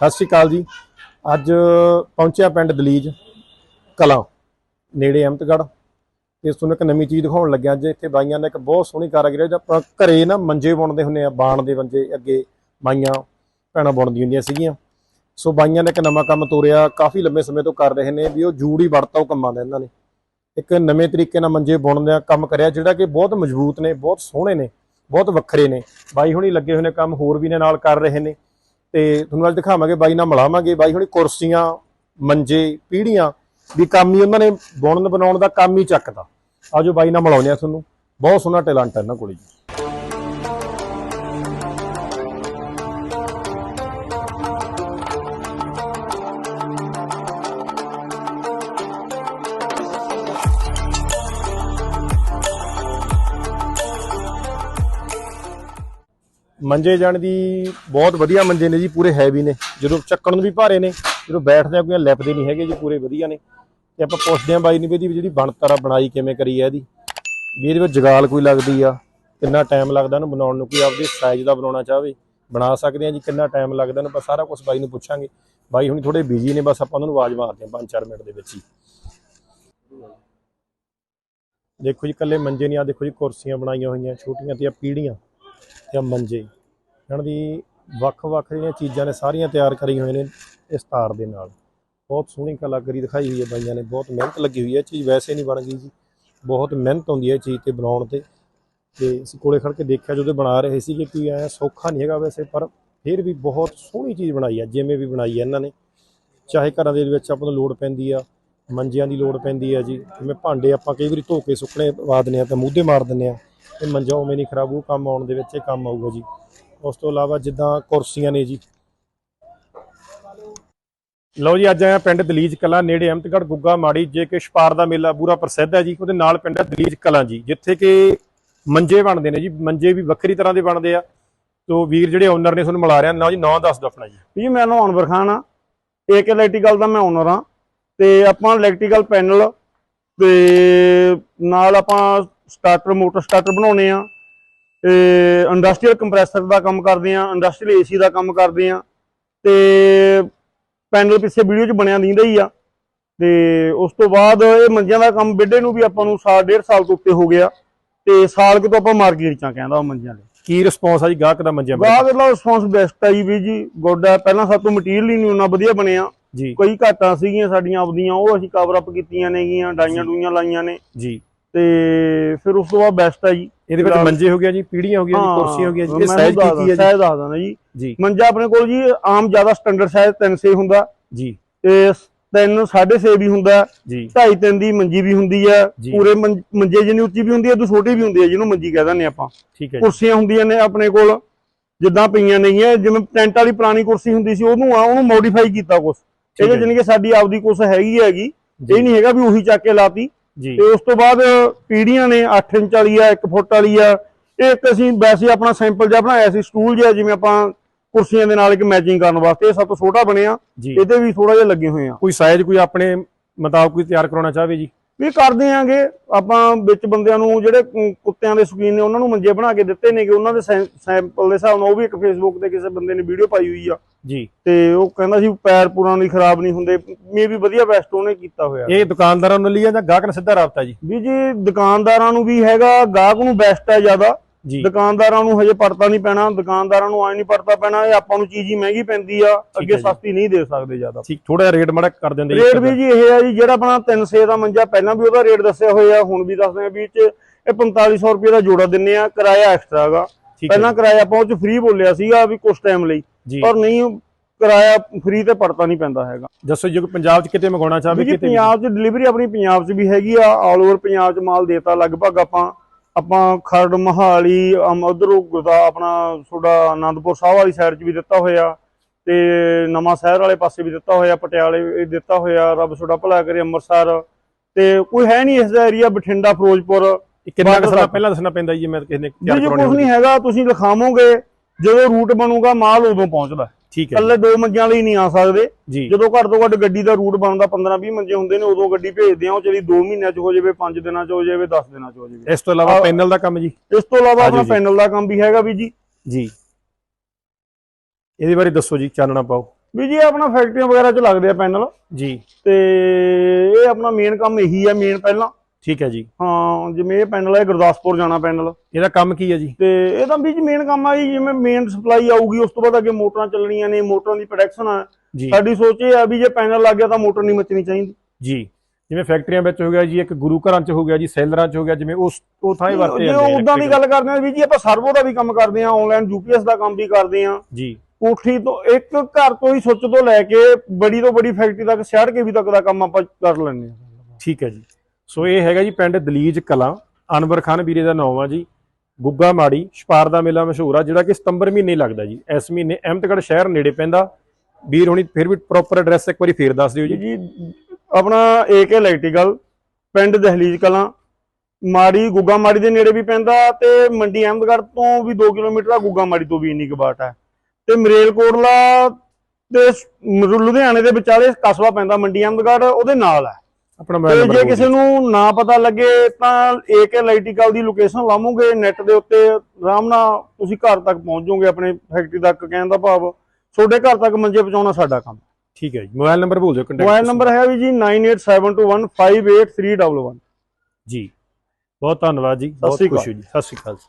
ਸਤਿ ਸ਼੍ਰੀ ਅਕਾਲ ਜੀ। ਅੱਜ ਪਹੁੰਚਿਆ ਪਿੰਡ ਦਲੀਜ ਕਲਾਂ, ਨੇੜੇ ਅਹਿਮਦਗੜ੍ਹ ਤੇ ਤੁਹਾਨੂੰ ਇੱਕ ਨਵੀਂ ਚੀਜ਼ ਦਿਖਾਉਣ ਲੱਗਿਆ ਅੱਜ ਇੱਥੇ ਬਾਈਆਂ ਨੇ ਇੱਕ ਬਹੁਤ ਸੋਹਣੀ ਕਾਰਾਗਰੀ ਹੈ ਆਪਾਂ ਘਰੇ ਨਾ ਮੰਜੇ ਬੁਣਦੇ ਹੁੰਦੇ ਆ, ਬਾਣ ਦੇ ਮੰਜੇ ਅੱਗੇ ਬਾਈਆਂ, ਭੈਣਾਂ ਬੁਣਦੀਆਂ ਹੁੰਦੀਆਂ ਸੀਗੀਆਂ। ਸੋ ਬਾਈਆਂ ਨੇ ਇੱਕ ਨਵਾਂ ਕੰਮ ਤੋਰਿਆ, ਕਾਫੀ ਲੰਬੇ ਸਮੇਂ ਤੋਂ ਕਰ ਰਹੇ ਨੇ ਵੀ ਉਹ ਜੂੜ ਹੀ ਵੜਤਾ ਉਹ ਕੰਮਾਂ ਦਾ ਇਹਨਾਂ ਨੇ। ਇੱਕ ਨਵੇਂ ਤਰੀਕੇ ਨਾਲ ਮੰਜੇ ਬੁਣਨ ਦਾ ਕੰਮ ਕਰਿਆ, ਜਿਹੜਾ ਕਿ ਬਹੁਤ ਮਜ਼ਬੂਤ ਨੇ, ਬਹੁਤ ਸੋਹਣੇ ਨੇ, ਬਹੁਤ ਵੱਖਰੇ ਨੇ। ਬਾਈ ਹੁਣੀ ਲੱਗੇ ਹੋਏ ਨੇ ਕੰਮ, ਹੋਰ ਵੀ ਨੇ ਨਾਲ ਕਰ ਰਹੇ ਨੇ। ਤੇ ਤੁਹਾਨੂੰ ਅੱਜ ਦਿਖਾਵਾਂਗੇ ਬਾਈ ਨਾਲ ਮਿਲਾਵਾਂਗੇ। ਬਾਈ ਹੁਣੀ ਕੁਰਸੀਆਂ, ਮੰਜੇ, ਪੀੜੀਆਂ ਵੀ ਕੰਮ ਹੀ ਉਹਨਾਂ ਨੇ ਬੁਣਨ ਬਣਾਉਣ ਦਾ ਕੰਮ ਹੀ ਚੱਕਦਾ। ਆਜੋ ਬਾਈ ਨਾਲ ਮਿਲਾਉਂਦੇ ਆ ਤੁਹਾਨੂੰ। ਬਹੁਤ ਸੋਹਣਾ ਟੈਲੈਂਟ ਹੈ ਇਹਨਾਂ ਕੋਲ ਜੀ। ਮੰਜੇ ਜਾਣ ਦੀ ਬਹੁਤ ਵਧੀਆ ਮੰਜੇ ਨੇ ਜੀ, ਪੂਰੇ ਹੈਵੀ ਨੇ। ਜਦੋਂ ਚੱਕਣ ਨੂੰ ਵੀ ਭਾਰੇ ਨੇ, ਜਦੋਂ ਬੈਠਦੇ ਆ ਕੋਈ ਲੈਪਦੇ ਨਹੀਂ ਹੈਗੇ ਜੀ, ਪੂਰੇ ਵਧੀਆ ਨੇ। ਤੇ ਆਪਾਂ ਪੁੱਛਦੇ ਆ ਬਾਈ ਨੂੰ ਵੀ ਇਹਦੀ ਜਿਹੜੀ ਬਣਤਰ ਆ, ਬਣਾਈ ਕਿਵੇਂ ਕਰੀ ਹੈ ਇਹਦੀ। ਵੀ ਇਹਦੇ ਵਿੱਚ ਜਗਾਲ ਕੋਈ ਲੱਗਦੀ ਆ, ਕਿੰਨਾ ਟਾਈਮ ਲੱਗਦਾ ਇਹਨੂੰ ਬਣਾਉਣ ਨੂੰ, ਕੋਈ ਆਪਦੇ ਸਾਈਜ਼ ਦਾ ਬਣਾਉਣਾ ਚਾਹਵੇ। ਬਣਾ ਸਕਦੇ ਆ ਜੀ, ਕਿੰਨਾ ਟਾਈਮ ਲੱਗਦਾ ਇਹਨੂੰ, ਆਪਾਂ ਸਾਰਾ ਕੁਝ ਬਾਈ ਨੂੰ ਪੁੱਛਾਂਗੇ। ਬਾਈ ਹੁਣ ਥੋੜੇ ਬਿਜ਼ੀ ਨੇ, ਬਸ ਆਪਾਂ ਉਹਨਾਂ ਨੂੰ ਆਵਾਜ਼ ਮਾਰਦੇ ਆ 5-4 ਮਿੰਟ ਦੇ ਵਿੱਚ ਹੀ। ਦੇਖੋ ਜੀ ਕੱਲੇ ਮੰਜੇ ਨਹੀਂ ਆ ਦੇਖੋ ਜੀ, ਕੁਰਸੀਆਂ ਬਣਾਈਆਂ ਹੋਈਆਂ, ਛੋਟੀਆਂ ਤੇ ਆ ਪੀੜੀਆਂ ਤੇ ਆਹ ਮੰਜੇ। ਇਹਨਾਂ ਦੀ ਵੱਖ-ਵੱਖ ਜਿਹੜੀਆਂ ਚੀਜ਼ਾਂ ਨੇ ਸਾਰੀਆਂ ਤਿਆਰ ਕਰੀ ਹੋਏ ਨੇ ਇਸ ਤਾਰ ਦੇ ਨਾਲ। ਬਹੁਤ ਸੋਹਣੀ ਕਲਾਕਾਰੀ ਦਿਖਾਈ ਹੋਈ ਹੈ ਬਾਈਆਂ ਨੇ, ਬਹੁਤ ਮਿਹਨਤ ਲੱਗੀ ਹੋਈ ਹੈ। ਇਹ ਚੀਜ਼ ਵੈਸੇ ਨਹੀਂ ਬਣ ਗਈ ਜੀ। ਬਹੁਤ ਮਿਹਨਤ ਹੁੰਦੀ ਹੈ ਇਹ ਚੀਜ਼ ਤੇ ਬਣਾਉਣ ਤੇ। ਤੇ ਅਸੀਂ ਕੋਲੇ ਖੜ ਕੇ ਦੇਖਿਆ ਜਦੋਂ ਬਣਾ ਰਹੇ ਸੀ ਕਿ ਕੋਈ ਐ ਸੌਖਾ ਨਹੀਂ ਹੈਗਾ ਵੈਸੇ, ਪਰ ਫਿਰ ਵੀ ਬਹੁਤ ਸੋਹਣੀ ਚੀਜ਼ ਬਣਾਈ ਹੈ ਜਿਵੇਂ ਵੀ ਬਣਾਈ ਹੈ ਇਹਨਾਂ ਨੇ। ਚਾਹੇ ਘਰਾਂ ਦੇ ਵਿੱਚ ਆਪਾਂ ਨੂੰ ਲੋੜ ਪੈਂਦੀ ਆ, ਮੰਜਿਆਂ ਦੀ ਲੋੜ ਪੈਂਦੀ ਆ ਜੀ। ਜਿਵੇਂ ਭਾਂਡੇ ਆਪਾਂ ਕਈ ਵਾਰੀ ਧੋ ਕੇ ਸੁੱਕਣੇ ਪਾ ਦਿੰਦੇ ਆ ਤਾਂ ਮੂਧੇ ਮਾਰ ਦਿੰਦੇ ਆ। ਇਹ ਮੰਜਾ ਉਵੇਂ ਨਹੀਂ ਖਰਾਬ, ਉਹ ਕੰਮ ਆਉਣ ਦੇ ਵਿੱਚ ਇਹ ਕੰਮ ਆਊਗਾ ਜੀ। ਉਸ ਤੋਂ ਇਲਾਵਾ ਜਿੱਦਾਂ ਕੁਰਸੀਆਂ ਨੇ ਜੀ। ਲਓ ਜੀ, ਅੱਜ ਆਇਆ ਪਿੰਡ ਦਲੀਜ ਕਲਾਂ, ਨੇੜੇ ਅਹਿਮਦਗੜ੍ਹ ਗੁੱਗਾ ਮਾੜੀ, ਜੇ ਕਿ ਛਪਾਰ ਦਾ ਮੇਲਾ ਪੂਰਾ ਪ੍ਰਸਿੱਧ ਹੈ ਜੀ, ਉਹਦੇ ਨਾਲ ਪਿੰਡ ਹੈ ਦਲੀਜ ਕਲਾਂ ਜੀ, ਜਿੱਥੇ ਕਿ ਮੰਜੇ ਬਣਦੇ ਨੇ ਜੀ, ਮੰਜੇ ਵੀ ਵੱਖਰੀ ਤਰ੍ਹਾਂ ਦੇ ਬਣਦੇ ਆ। ਤੋ ਵੀਰ ਜਿਹੜੇ ਓਨਰ ਨੇ ਤੁਹਾਨੂੰ ਮਿਲਾ ਰਿਆ ਨਾ ਜੀ, ਨਾਂ ਦੱਸ ਦਿਓ ਆਪਣਾ ਜੀ। ਜੀ, ਮੈਂ ਨਾਮ ਅਨਵਰ ਖਾਨ ਆ। ਏਕ ਇਲੈਕਟ੍ਰੀਕਲ ਦਾ ਮੈਂ ਓਨਰ ਆ। ਤੇ ਆਪਾਂ ਇਲੈਕਟ੍ਰੀਕਲ ਪੈਨਲ ਤੇ ਨਾਲ ਆਪਾਂ ਸਟਾਰਟਰ ਮੋਟਰ ਸਟਾਰਟਰ ਬਣਾਉਣੇ ਆ। ਤੇ ਇੰਡਸਟਰੀਅਲ ਕੰਪਰੈਸਰ ਦਾ ਕੰਮ ਕਰਦੇ ਆ ਇੰਡਸਟਰੀਅਲ ਏਸੀ ਦਾ ਕੰਮ ਕਰਦੇ ਆ ਤੇ ਪੈਨਲ ਪਿੱਛੇ ਵੀਡੀਓ 'ਚ ਬਣਿਆ ਦਿੰਦਾ ਹੀ ਆ ਤੇ ਉਸ ਤੋਂ ਬਾਅਦ ਇਹ ਮੰਜਿਆਂ ਦਾ ਕੰਮ ਬਿੱਡੇ ਨੂੰ ਵੀ ਆਪਾਂ ਨੂੰ ਸਾਲ ਡੇਢ ਸਾਲ ਤੋਂ ਉੱਤੇ ਹੋ ਗਿਆ ਤੇ ਸਾਲ ਕੁ ਤੋਂ ਆਪਾਂ ਮਾਰਕੀਟ 'ਚ ਕਹਿੰਦਾ ਉਹ ਮੰਜਿਆਂ ਦੇ। ਕੀ ਰਿਸਪੌਂਸ ਆ ਜੀ? ਗਾਹਕ ਦਾ ਮੰਜਿਆਂ ਬਾਰੇ ਗਾਹਕ ਦਾ ਰਿਸਪੌਂਸ ਬੈਸਟ ਆ ਜੀ ਵੀ ਜੀ ਗੁੱਡ ਆ। ਪਹਿਲਾਂ ਸਾਤੋਂ ਮਟੀਰੀਅਲ ਹੀ ਨਹੀਂ ਉਹਨਾਂ ਵਧੀਆ ਬਣਿਆ। ਜੀ। ਕਈ ਘਾਟਾਂ ਸੀਗੀਆਂ ਸਾਡੀਆਂ ਆਪਦੀਆਂ ਉਹ ਅਸੀਂ ਕਵਰ ਅਪ ਕੀਤੀਆਂ ਨੇਗੀਆਂ ਡਾਈਆਂ ਡੂਈਆਂ ਲਾਈਆਂ ਨੇ। ਜੀ। ਤੇ ਫਿਰ ਉਸ ਤੋਂ ਬਾਅਦ ਬੈਸਟ ਆ ਜੀ। ਇਹਦੇ ਵਿੱਚ ਮੰਜੇ ਹੋ ਗਿਆ ਜੀ ਪੀੜੀਆਂ ਹੋ ਗਈਆਂ ਜੀ ਕੁਰਸੀਆਂ ਹੋ ਗਈਆਂ ਜੀ ਇਹ ਸਾਈਜ਼ ਕੀ ਕੀ ਹੈ ਜੀ। ਸਾਈਜ਼ ਦੱਸ ਦਿੰਦਾ ਜੀ। ਜੀ। ਮੰਜਾ ਆਪਣੇ ਕੋਲ ਜੀ ਆਮ ਜ਼ਿਆਦਾ ਸਟੈਂਡਰਡ ਸਾਈਜ਼ 3 ਸੇ ਹੁੰਦਾ। ਜੀ। ਤੇ 3 6.5 ਵੀ ਹੁੰਦਾ। ਜੀ। 2.5 3 ਦੀ ਮੰਜੀ ਵੀ ਹੁੰਦੀ ਹੈ। ਪੂਰੇ ਮੰਜ- ਜਿੰਨੀ ਉੱਚੀ ਵੀ ਹੁੰਦੀ ਹੈ ਤੇ ਛੋਟੀ ਵੀ ਹੁੰਦੀ ਹੈ ਜਿਹਨੂੰ ਮੰਜੀ ਕਹਿ ਦਿੰਦੇ ਆਪਾਂ। ਠੀਕ ਹੈ ਕੁਰਸੀਆਂ ਹੁੰਦੀਆਂ ਨੇ ਆਪਣੇ ਕੋਲ ਜਿੱਦਾਂ ਪਈਆਂ ਨੇਗੀਆਂ। ਜਿਵੇਂ ਟੈਂਟ ਵਾਲੀ ਪੁਰਾਣੀ ਕੁਰਸੀ ਹੁੰਦੀ ਸੀ ਉਹਨੂੰ ਆ ਉਹਨੂੰ ਮੋਡੀਫਾਈ ਕੀਤਾ ਕੁਛ। ਠੀਕ ਇਹਦੇ ਹੈ ਜਾਣੀ ਕਿ ਸਾਡੀ ਆਪਦੀ ਕੁਛ ਹੈਗੀ ਹੈਗੀ। ਇਹ ਨਹੀਂ ਹੈਗਾ ਵੀ ਉਹੀ ਚੱਕ ਕੇ ਲਾਤੀ। ਤੇ ਉਸ ਤੋਂ ਬਾਅਦ ਪੀੜੀਆਂ ਨੇ 8 ਇੰਚ ਵਾਲੀ ਆ 1 ਫੁੱਟ ਵਾਲੀ ਆ। ਇਹ ਇੱਕ ਅਸੀਂ ਵੈਸੇ ਆਪਣਾ ਸੈਂਪਲ ਜਿਹਾ ਬਣਾਇਆ ਸੀ ਸਟੂਲ ਜਿਹਾ ਜਿਵੇਂ ਆਪਾਂ ਕੁਰਸੀਆਂ ਦੇ ਨਾਲ ਇੱਕ ਮੈਚਿੰਗ ਕਰਨ ਵਾਸਤੇ। ਇਹ ਸਭ ਤੋਂ ਛੋਟਾ ਬਣਿਆ। ਇਹਦੇ ਵੀ ਥੋੜਾ ਜਿਹਾ ਲੱਗੇ ਹੋਏ ਆ। ਕੋਈ ਸਾਈਜ਼ ਕੋਈ ਆਪਣੇ ਮੁਤਾਬਕ ਕੋਈ ਤਿਆਰ ਕਰਾਉਣਾ ਚਾਹਵੇ ਜੀ? ਵੀ ਕਰਦੇ ਆਂਗੇ। ਆਪਾਂ ਵਿੱਚ ਬੰਦਿਆਂ ਨੂੰ ਜਿਹੜੇ ਕੁ- ਕੁੱਤਿਆਂ ਦੇ ਸ਼ੌਕੀਨ ਨੇ ਉਹਨਾਂ ਨੂੰ ਮੰਜੇ ਬਣਾ ਕੇ ਦਿੱਤੇ ਨੇਗੇ ਉਹਨਾਂ ਦੇ ਸੈਂਪਲ ਦੇ ਹਿਸਾਬ ਨਾਲ ਉਹ ਵੀ ਇੱਕ ਫੇਸਬੁੱਕ ਤੇ ਕਿਸੇ ਬੰਦੇ ਨੇ ਵੀਡੀਓ ਪਾਈ ਹੋਈ ਆ। ਜੀ। ਤੇ ਉਹ ਕਹਿੰਦਾ ਸੀ ਪੈਰ ਪੂਰਾ ਨਹੀਂ ਖਰਾਬ ਨਹੀਂ ਹੁੰਦੇ। ਮੇ ਵੀ ਵਧੀਆ ਬੈਸਟ ਉਹਨੇ ਕੀਤਾ ਹੋਇਆ। ਇਹ ਦੁਕਾਨਦਾਰਾਂ ਨੂੰ ਲਈ ਜਾਂ ਗਾਹਕ ਨਾਲ ਸਿੱਧਾ ਰਾਬਤਾ ਜੀ? ਵੀ ਜੀ ਦੁਕਾਨਦਾਰਾਂ ਨੂੰ ਵੀ ਹੈਗਾ ਗਾਹਕ ਨੂੰ ਬੈਸਟ ਹੈ ਜ਼ਿਆਦਾ। ਦੁਕਾਨਦਾਰਾਂ ਨੂੰ ਹਜੇ ਪੜਤਾ ਨਹੀਂ ਪੈਣਾ ਦੁਕਾਨਦਾਰਾਂ ਨੂੰ ਆਏ ਨਹੀਂ ਪੜਤਾ ਪੈਣਾ ਇਹ ਆਪਾਂ ਨੂੰ ਚੀਜ਼ ਹੀ ਮਹਿੰਗੀ ਪੈਂਦੀ ਆ ਅੱਗੇ। ਸਸਤੀ ਨਹੀਂ ਦੇ ਸਕਦੇ ਜ਼ਿਆਦਾ। ਠੀਕ ਥੋੜਾ ਰੇਟ ਮੜਾ ਕਰ ਦਿੰਦੇ ਰੇਟ ਵੀ ਜੀ ਇਹ ਆ ਜੀ ਜਿਹੜਾ ਆਪਣਾ 300 ਦਾ ਮੰਜਾ ਪਹਿਲਾਂ ਵੀ ਉਹਦਾ ਰੇਟ ਦੱਸਿਆ ਹੋਇਆ ਹੁਣ ਵੀ ਦੱਸਦੇ ਆ ਵੀ ਇਹ 'ਚ ਇਹ 4500 ਰੁਪਏ ਦਾ ਜੋੜਾ ਦਿੰਨੇ ਆ ਕਿਰਾਇਆ ਐਕਸਟਰਾ ਹੈਗਾ। ਪਹਿਲਾਂ ਕਿਰਾਇਆ ਆਪਾਂ ਉਹ ਚ ਫ੍ਰੀ ਬੋਲਿਆ ਸੀਗਾ ਵੀ ਕੁਝ ਟਾਈਮ ਲਈ ਪਰ ਨਹੀਂ ਕਿਰਾਇਆ ਫ੍ਰੀ ਤੇ ਪੜਤਾ ਨਹੀਂ ਪੈਂਦਾ ਹੈਗਾ। ਦੱਸੋ ਜੇ ਕੋਈ ਪੰਜਾਬ 'ਚ ਕਿਤੇ ਮੰਗਾਉਣਾ ਚਾਹਵੇ ਕਿਤੇ? ਪੰਜਾਬ 'ਚ ਡਿਲੀਵਰੀ ਆਪਣੀ ਪੰਜਾਬ 'ਚ ਵੀ ਹੈਗੀ ਆ ਆਲ ਓਵਰ ਪੰਜਾਬ 'ਚ ਮਾਲ ਦੇਤਾ ਲਗਭਗ ਆਪਾਂ ਆਪਾਂ ਖਰੜ ਮਹਾਲੀ ਉਧਰੋਂ ਗੁਰਦਾ ਆਪਣਾ ਤੁਹਾਡਾ ਆਨੰਦਪੁਰ ਸਾਹਿਬ ਵਾਲੀ ਸਾਈਡ 'ਚ ਵੀ ਦਿੱਤਾ ਹੋਇਆ ਤੇ ਨਵਾਂ ਸ਼ਹਿਰ ਵਾਲੇ ਪਾਸੇ ਵੀ ਦਿੱਤਾ ਹੋਇਆ ਪਟਿਆਲੇ ਵੀ ਦਿੱਤਾ ਹੋਇਆ ਰੱਬ ਤੁਹਾਡਾ ਭਲਾ ਕਰੇ ਅੰਮ੍ਰਿਤਸਰ। ਤੇ ਕੋਈ ਹੈ ਨਹੀਂ ਇਸ ਦਾ ਏਰੀਆ ਬਠਿੰਡਾ ਫਿਰੋਜ਼ਪੁਰ। ਕਿੰਨਾ ਤੱਕ। ਪਹਿਲਾਂ ਦੱਸਣਾ ਪੈਂਦਾ ਜੀ ਮੈਂ ਕਿਸੇ ਨੇ ਜੀ ਕੁਝ ਨਹੀਂ ਹੈਗਾ ਤੁਸੀਂ ਲਿਖਾਵੋਗੇ ਜਦੋਂ ਰੂਟ ਬਣੂਗਾ ਮਾਲ ਉਦੋਂ ਪਹੁੰਚਦਾ। ਠੀਕ ਹੈ ਇਕੱਲੇ ਦੋ ਮੰਜਿਆਂ ਲਈ ਨਹੀਂ ਆ ਸਕਦੇ। ਜਦੋਂ ਘੱਟ ਤੋਂ ਘੱਟ ਗੱਡੀ ਦਾ ਰੂਟ ਬਣਦਾ 15 20 ਮੰਜੇ ਹੁੰਦੇ ਨੇ ਉਦੋਂ ਗੱਡੀ ਭੇਜਦੇ ਆ ਉਹ ਚਲੀ 2 ਮਹੀਨਿਆਂ ਚ ਹੋ ਜਾਵੇ 5 ਦਿਨਾਂ ਚ ਹੋ ਜਾਵੇ 10 ਦਿਨਾਂ ਚ ਹੋ ਜਾਵੇ। ਇਸ ਤੋਂ ਇਲਾਵਾ ਪੈਨਲ ਦਾ ਕੰਮ ਜੀ? ਇਸ ਤੋਂ ਇਲਾਵਾ ਆਪਣਾ। ਪੈਨਲ ਦਾ ਕੰਮ ਵੀ ਹੈਗਾ ਵੀ ਜੀ। ਜੀ। ਇਹਦੇ ਬਾਰੇ ਦੱਸੋ ਜੀ ਚਾਨਣਾ ਪਾਓ। ਵੀ ਜੀ ਇਹ ਆਪਣਾ ਫੈਕਟਰੀਆਂ ਵਗੈਰਾ 'ਚ ਲੱਗਦੇ ਆ ਪੈਨਲ। ਜੀ। ਤੇ ਇਹ ਆਪਣਾ ਮੇਨ ਕੰਮ ਇਹੀ ਆ ਮੇਨ ਪਹਿਲਾਂ। ਠੀਕ ਹੈ ਜੀ। ਹਾਂ ਜਿਵੇਂ ਇਹ ਪੈਨਲ ਹੈ ਗੁਰਦਾਸਪੁਰ ਜਾਣਾ ਪੈਨਲ। ਇਹਦਾ ਕੰਮ ਕੀ ਹੈ ਜੀ? ਤੇ ਇਹ ਤਾਂ ਵੀ ਜੀ ਮੇਨ ਕੰਮ ਆ ਜੀ ਜਿਵੇਂ ਮੇਨ ਸਪਲਾਈ ਆਊਗੀ ਉਸ ਤੋਂ ਬਾਅਦ ਅੱਗੇ ਮੋਟਰਾਂ ਚੱਲਣੀਆਂ ਨੇ ਮੋਟਰਾਂ ਦੀ ਪ੍ਰੋਡਕਸ਼ਨ ਆ। ਸਾਡੀ ਸੋਚ ਇਹ ਆ ਵੀ ਜੇ ਪੈਨਲ ਲੱਗ ਗਿਆ ਤਾਂ ਮੋਟਰ ਨਹੀਂ ਮੱਚਣੀ ਚਾਹੀਦੀ। ਜੀ। ਜਿਵੇਂ ਫੈਕਟਰੀਆਂ ਵਿੱਚ ਹੋ ਗਿਆ ਜੀ ਇੱਕ ਗੁਰੂ ਘਰਾਂ 'ਚ ਹੋ ਗਿਆ ਜੀ ਸੈਲਰਾਂ 'ਚ ਹੋ ਗਿਆ ਜਿਵੇਂ ਉਸ ਉਹ ਥਾਂ ਹੀ ਵਰਤੇ ਜਾਂਦੇ ਆ ਉਦਾਂ ਦੀ। ਗੱਲ ਕਰਦੇ ਆ ਵੀ ਜੀ ਆਪਾਂ ਸਰਵੋ ਦਾ ਵੀ ਕੰਮ ਕਰਦੇ ਆ ਆਨਲਾਈਨ ਯੂਪੀਐਸ ਦਾ ਕੰਮ ਵੀ ਕਰਦੇ ਆ। ਜੀ। ਕੋਠੀ ਤੋਂ ਇੱਕ ਘਰ ਤੋਂ ਹੀ ਸੁੱਚ ਤੋਂ ਲੈ ਕੇ ਬੜੀ ਤੋਂ ਬੜੀ ਫੈਕਟਰੀ ਤੱਕ ਸ਼ਹਿਰ ਕੇ ਵੀ ਤੱਕ ਦਾ ਕੰਮ ਆਪਾਂ ਕਰ ਲੈਂਦੇ ਆ। ਠੀਕ ਹੈ ਜੀ। ਸੋ ਇਹ ਹੈਗਾ ਜੀ ਪਿੰਡ ਦਲੀਜ ਕਲਾਂ। ਅਨਵਰ ਖਾਨ ਵੀਰੇ ਦਾ ਨਾਮ ਆ ਜੀ। ਗੁੱਗਾ ਮਾੜੀ, ਛਪਾਰ ਦਾ ਮੇਲਾ ਮਸ਼ਹੂਰ ਆ, ਜਿਹੜਾ ਕਿ ਸਤੰਬਰ ਮਹੀਨੇ ਲੱਗਦਾ ਜੀ। ਇਸ ਮਹੀਨੇ ਅਹਿਮਦਗੜ੍ਹ ਸ਼ਹਿਰ ਨੇੜੇ ਪੈਂਦਾ। ਵੀਰ ਹੁਣੀ, ਫਿਰ ਵੀ ਪ੍ਰੋਪਰ ਐਡਰੈਸ ਇੱਕ ਵਾਰੀ ਫੇਰ ਦੱਸ ਦਿਓ ਜੀ। ਜੀ, ਆਪਣਾ ਏਕੇ ਇਲੈਕਟ੍ਰੀਕਲ ਪਿੰਡ ਦਹਲੀਜ ਕਲਾਂ। ਮਾੜੀ, ਗੁੱਗਾ ਮਾੜੀ ਦੇ ਨੇੜੇ ਵੀ ਪੈਂਦਾ ਤੇ ਮੰਡੀ ਅਹਿਮਦਗੜ੍ਹ ਤੋਂ ਵੀ 2 ਕਿਲੋਮੀਟਰ ਆ, ਗੁੱਗਾ ਮਾੜੀ ਤੋਂ ਵੀ ਇੰਨੀ ਕੁ ਬਾਟ ਹੈ ਤੇ ਮਰੇਲਕੋਟਲਾ ਤੇ ਸ- ਲੁਧਿਆਣੇ ਦੇ ਵਿਚਾਲੇ ਕਸਬਾ ਪੈਂਦਾ ਮੰਡੀ ਅਹਿਮਦਗੜ੍ਹ ਉਹਦੇ ਨਾਲ ਹੈ ਆਪਣਾ ਮੋਬਾਈਲ ਨੰਬਰ ਜੇ ਕਿਸੇ ਨੂੰ ਨਾ ਪਤਾ ਲੱਗੇ ਤਾਂ ਏਕੇ ਇਲੈਕਟ੍ਰੀਕਲ ਦੀ ਲੋਕੇਸ਼ਨ ਲਾਵੋਗੇ ਨੈਟ ਦੇ ਉੱਤੇ ਆਰਾਮ ਨਾਲ ਤੁਸੀਂ ਘਰ ਤੱਕ ਪਹੁੰਚ ਜਾਓਗੇ ਆਪਣੇ ਫੈਕਟਰੀ ਤੱਕ ਕਹਿਣ ਦਾ ਭਾਵ ਤੁਹਾਡੇ ਘਰ ਤੱਕ ਮੰਜੇ ਪਹੁੰਚਾਉਣਾ ਸਾਡਾ ਕੰਮ ਠੀਕ ਹੈ ਜੀ ਮੋਬਾਈਲ ਨੰਬਰ ਭੁੱਲ ਜਾਓ ਕੰਟੈਕਟ ਮੋਬਾਈਲ ਨੰਬਰ ਹੈ ਵੀ ਜੀ 9872158311 ਜੀ ਬਹੁਤ ਧੰਨਵਾਦ ਜੀ ਬਹੁਤ। ਖੁਸ਼ੀ ਜੀ ਸਤਿ ਸ਼੍ਰੀ ਅਕਾਲ ਜੀ